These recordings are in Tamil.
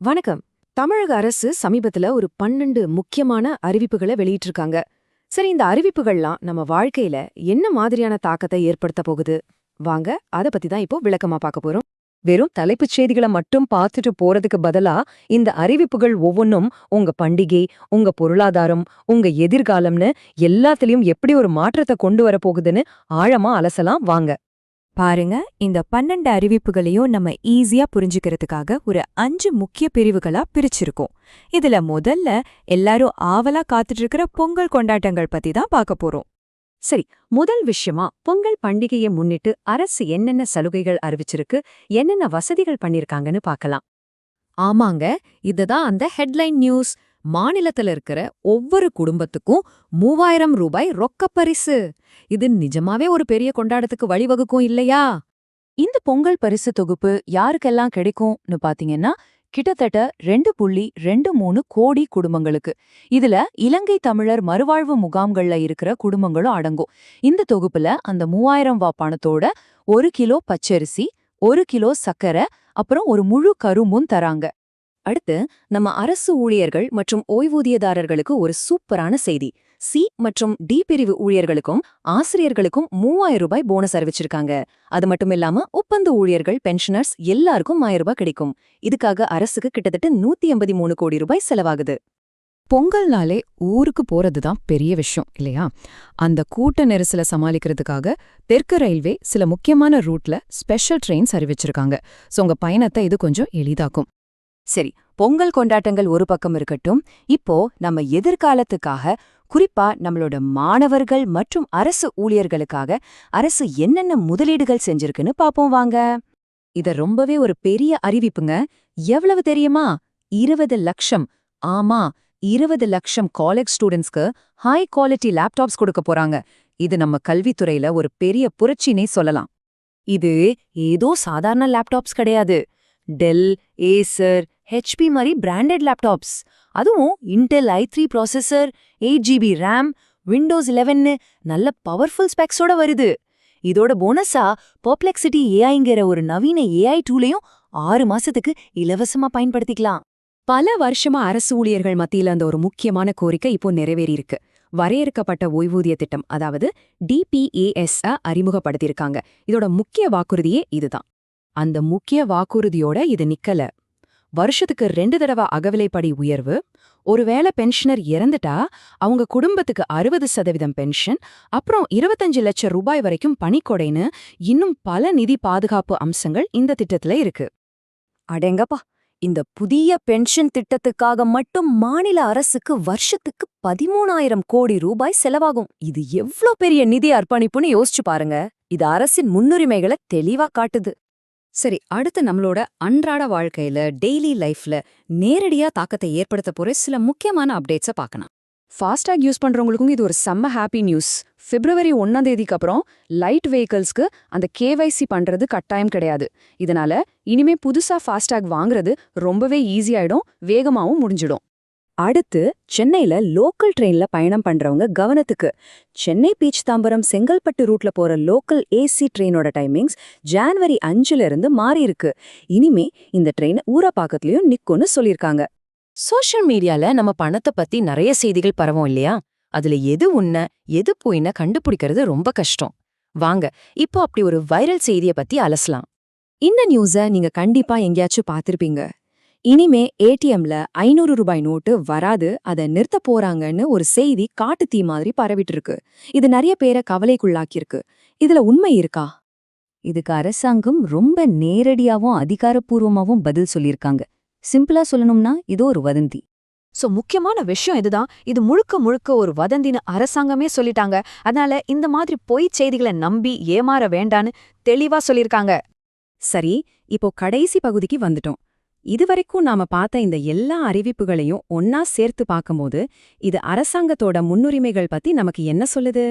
வணக்கம். தமிழக அரசு சமீபத்துல ஒரு பன்னெண்டு முக்கியமான அறிவிப்புகளை வெளியிட்டிருக்காங்க. சரி இந்த அறிவிப்புகள்லாம் நம்ம வாழ்க்கையில என்ன மாதிரியான தாக்கத்தை ஏற்படுத்த போகுது? வாங்க அத பத்தி தான் இப்போ விளக்கமா பார்க்க போறோம். வெறும் தலைப்புச் செய்திகளை மட்டும் பார்த்துட்டு போறதுக்கு பதிலா இந்த அறிவிப்புகள் ஒவ்வொன்றும் உங்க பண்டிகை உங்க பொருளாதாரம் உங்க எதிர்காலம்னு எல்லாத்துலயும் எப்படி ஒரு மாற்றத்தை கொண்டு வரப்போகுதுன்னு ஆழமா அலசலாம் வாங்க. பாருங்க இந்த பன்னெண்டு அறிவிப்புகளையும் நம்ம ஈஸியா புரிஞ்சுக்கிறதுக்காக ஒரு அஞ்சு முக்கிய பிரிவுகளா பிரிச்சிருக்கோம். இதுல முதல்ல எல்லாரும் ஆவலா காத்துட்டு இருக்கிற பொங்கல் கொண்டாட்டங்கள் பத்தி தான் பார்க்க போறோம். சரி முதல் விஷயமா பொங்கல் பண்டிகையை முன்னிட்டு அரசு என்னென்ன சலுகைகள் அறிவிச்சிருக்கு என்னென்ன வசதிகள் பண்ணிருக்காங்கன்னு பார்க்கலாம். ஆமாங்க இதுதான் அந்த ஹெட்லைன் நியூஸ் மாநிலத்துல இருக்கிற ஒவ்வொரு குடும்பத்துக்கும் மூவாயிரம் ரூபாய் ரொக்கப் பரிசு. இது நிஜமாவே ஒரு பெரிய கொண்டாடத்துக்கு வழிவகுக்கும் இல்லையா? இந்த பொங்கல் பரிசு தொகுப்பு யாருக்கெல்லாம் கிடைக்கும்னு பாத்தீங்கன்னா கிட்டத்தட்ட ரெண்டு புள்ளி ரெண்டு மூணு கோடி குடும்பங்களுக்கு. இதுல இலங்கை தமிழர் மறுவாழ்வு முகாம்கள்ல இருக்கிற குடும்பங்களும் அடங்கும். இந்த தொகுப்புல அந்த மூவாயிரம் வா பணத்தோட ஒரு கிலோ பச்சரிசி ஒரு கிலோ சக்கரை அப்புறம் ஒரு முழு கரும்பும் தராங்க. அடுத்து நம்ம அரசு ஊழியர்கள் மற்றும் ஓய்வூதியதாரர்களுக்கு ஒரு சூப்பரான செய்தி. சி மற்றும் டி பிரிவு ஊழியர்களுக்கும் ஆசிரியர்களுக்கும் மூவாயிரம் ரூபாய் போனஸ் அறிவிச்சிருக்காங்க. அது மட்டும் இல்லாம ஒப்பந்த ஊழியர்கள் பென்ஷனர்ஸ் எல்லாருக்கும் ஆயிரம் ரூபாய் கிடைக்கும். இதுக்காக அரசுக்கு கிட்டத்தட்ட நூத்தி எண்பத்தி மூணு கோடி ரூபாய் செலவாகுது. பொங்கல்னாலே ஊருக்கு போறது தான் பெரிய விஷயம் இல்லையா? அந்த கூட்ட நெரிசலை சமாளிக்கிறதுக்காக தெற்கு ரயில்வே சில முக்கியமான ரூட்ல ஸ்பெஷல் ட்ரெயின்ஸ் அறிவிச்சிருக்காங்க. சோ உங்க பயணத்தை இது கொஞ்சம் எளிதாக்கும். சரி பொங்கல் கொண்டாட்டங்கள் ஒரு பக்கம் இருக்கட்டும். இப்போ நம்ம எதிர்காலத்துக்காக குறிப்பா நம்மளோட மாணவர்கள் மற்றும் அரசு ஊழியர்களுக்காக அரசு என்னென்ன முதலீடுகள் செஞ்சிருக்குன்னு பாப்போம் வாங்க. இத ரொம்பவே ஒரு பெரிய அறிவிப்புங்க. எவ்வளவு தெரியுமா? இருபது லட்சம். ஆமா இருபது லட்சம் காலேஜ் ஸ்டூடெண்ட்ஸ்க்கு ஹை குவாலிட்டி லேப்டாப்ஸ் கொடுக்க போறாங்க. இது நம்ம கல்வித்துறையில ஒரு பெரிய புரட்சினே சொல்லலாம். இது ஏதோ சாதாரண லேப்டாப்ஸ் கிடையாது. டெல் ஏசர் ஹெச்பி மாதிரி பிராண்டட் லேப்டாப்ஸ் அதுவும் Intel i three processor eight GB RAM Windows லெவன்னு நல்ல பவர்ஃபுல் ஸ்பெக்ஸோட வருது. இதோட போனஸா பர்ப்ளெக்சிட்டி ஏஐங்கிற ஒரு நவீன ஏஐ டூலையும் ஆறு மாசத்துக்கு இலவசமா பயன்படுத்திக்கலாம். பல வருஷமா அரசு ஊழியர்கள் மத்தியில அந்த ஒரு முக்கியமான கோரிக்கை இப்போ நிறைவேறியிருக்கு. வரையறுக்கப்பட்ட ஓய்வூதிய திட்டம் அதாவது டிபிஏஎஸ் அறிமுகப்படுத்தியிருக்காங்க. இதோட முக்கிய வாக்குறுதியே இதுதான். அந்த முக்கிய வாக்குறுதியோட இது நிக்கல. வருஷத்துக்கு ரெண்டு தடவை அகவிலைப்படி உயர்வு. ஒருவேளை பென்ஷனர் இறந்துட்டா அவங்க குடும்பத்துக்கு அறுபது சதவீதம் பென்ஷன் அப்புறம் இருபத்தஞ்சு லட்சம் ரூபாய் வரைக்கும் பணிக்கொடைன்னு இன்னும் பல நிதி பாதுகாப்பு அம்சங்கள் இந்த திட்டத்துல இருக்கு. அடேங்கப்பா இந்த புதிய பென்ஷன் திட்டத்துக்காக மட்டும் மாநில அரசுக்கு வருஷத்துக்கு பதிமூணாயிரம் கோடி ரூபாய் செலவாகும். இது எவ்ளோ பெரிய நிதி அர்ப்பணிப்புன்னு யோசிச்சு பாருங்க. இது அரசின் முன்னுரிமைகளை தெளிவா காட்டுது. சரி அடுத்து நம்மளோட அன்றாட வாழ்க்கையில டெய்லி லைஃப்ல நேரடியா தாக்கத்தை ஏற்படுத்த போற சில முக்கியமான அப்டேட்ஸை பார்க்கலாம். ஃபாஸ்டாக் யூஸ் பண்றவங்களுக்கும் இது ஒரு செம்ம ஹாப்பி நியூஸ் பிப்ரவரி ஒன்னாம் தேதிக்கு அப்புறம் லைட் வெஹிக்கிள்ஸ்க்கு அந்த கேவைசி பண்றது கட்டாயம் கிடையாது. இதனால இனிமே புதுசா ஃபாஸ்டாக் வாங்குறது ரொம்பவே ஈஸியாயிடும் வேகமாவும் முடிஞ்சிடும். அடுத்து சென்னையில லோக்கல் ட்ரெயின்ல பயணம் பண்றவங்க கவனத்துக்கு. சென்னை பீச் தாம்பரம் செங்கல்பட்டு ரூட்ல போற லோக்கல் ஏசி ட்ரெயினோட டைமிங்ஸ் ஜான்வரி அஞ்சுல இருந்து மாறி இருக்கு. இனிமே இந்த ட்ரெயின் ஊரப்பாக்கத்துலயும் நிக்கும்னு சொல்லிருக்காங்க. சோஷியல் மீடியால நம்ம பணத்தை பத்தி நிறைய செய்திகள் பரவும் இல்லையா? அதுல எது உண்மை எது போயின கண்டுபிடிக்கிறது ரொம்ப கஷ்டம். வாங்க இப்போ அப்படி ஒரு வைரல் செய்திய பத்தி அலசலாம். இந்த நியூஸ நீங்க கண்டிப்பா எங்கேயாச்சும் பார்த்திருப்பீங்க. இனிமே ஏடிஎம்ல ஐநூறு ரூபாய் நோட்டு வராது அதை நிறுத்த போறாங்கன்னு ஒரு செய்தி காட்டு தீ மாதிரி பரவிட்டு இருக்கு இது நிறைய பேரை கவலைக்குள்ளாக்கியிருக்கு. இதுல உண்மை இருக்கா? இதுக்கு அரசாங்கம் ரொம்ப நேரடியாவும் அதிகாரப்பூர்வமாவும் பதில் சொல்லியிருக்காங்க. சிம்பிளா சொல்லணும்னா இது ஒரு வதந்தி. சோ முக்கியமான விஷயம் இதுதான். இது முழுக்க முழுக்க ஒரு வதந்தின்னு அரசாங்கமே சொல்லிட்டாங்க. அதனால இந்த மாதிரி பொய் செய்திகளை நம்பி ஏமாற வேண்டான்னு தெளிவா சொல்லிருக்காங்க சரி இப்போ கடைசி பகுதிக்கு வந்துட்டோம். இதுவரைக்கும் நாம பார்த்த இந்த எல்லா அறிவிப்புகளையும் ஒன்னா சேர்த்து பார்க்கும்போது இது அரசாங்கத்தோட முன்னுரிமைகள் பத்தி நமக்கு என்ன சொல்லுது?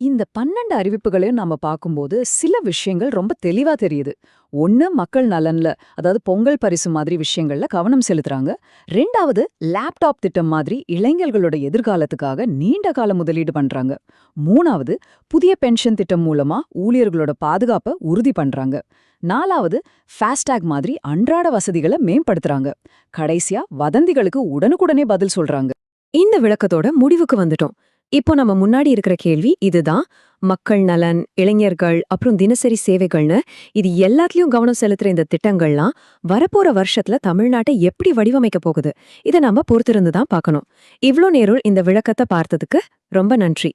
இந்த பன்னெண்டு அறிவிப்புகளையும் நாம பார்க்கும்போது சில விஷயங்கள் ரொம்ப தெளிவா தெரியுது. ஒன்னு மக்கள் நலன்ல அதாவது பொங்கல் பரிசு மாதிரி விஷயங்கள்ல கவனம் செலுத்துறாங்க. ரெண்டாவது லேப்டாப் திட்டம் மாதிரி இளைஞர்களோட எதிர்காலத்துக்காக நீண்ட கால முதலீடு பண்றாங்க. மூணாவது புதிய பென்ஷன் திட்டம் மூலமா ஊழியர்களோட பாதுகாப்பை உறுதி பண்றாங்க. நாலாவது ஃபாஸ்டாக் மாதிரி அன்றாட வசதிகளை மேம்படுத்துறாங்க. கடைசியா வதந்திகளுக்கு உடனுக்குடனே பதில் சொல்றாங்க. இந்த விளக்கத்தோட முடிவுக்கு வந்துட்டோம். இப்போ நம்ம முன்னாடி இருக்கிற கேள்வி இதுதான். மக்கள் நலன் இளைஞர்கள் அப்புறம் தினசரி சேவைகள்னு இது எல்லாத்துலயும் கவனம் செலுத்துற இந்த திட்டங்கள்லாம் வரப்போற வருஷத்துல தமிழ்நாட்டை எப்படி வடிவமைக்க போகுது? இதை நம்ம பொறுத்திருந்து தான் பார்க்கணும். இவ்ளோ நேரம் இந்த விளக்கத்தை பார்த்ததுக்கு ரொம்ப நன்றி.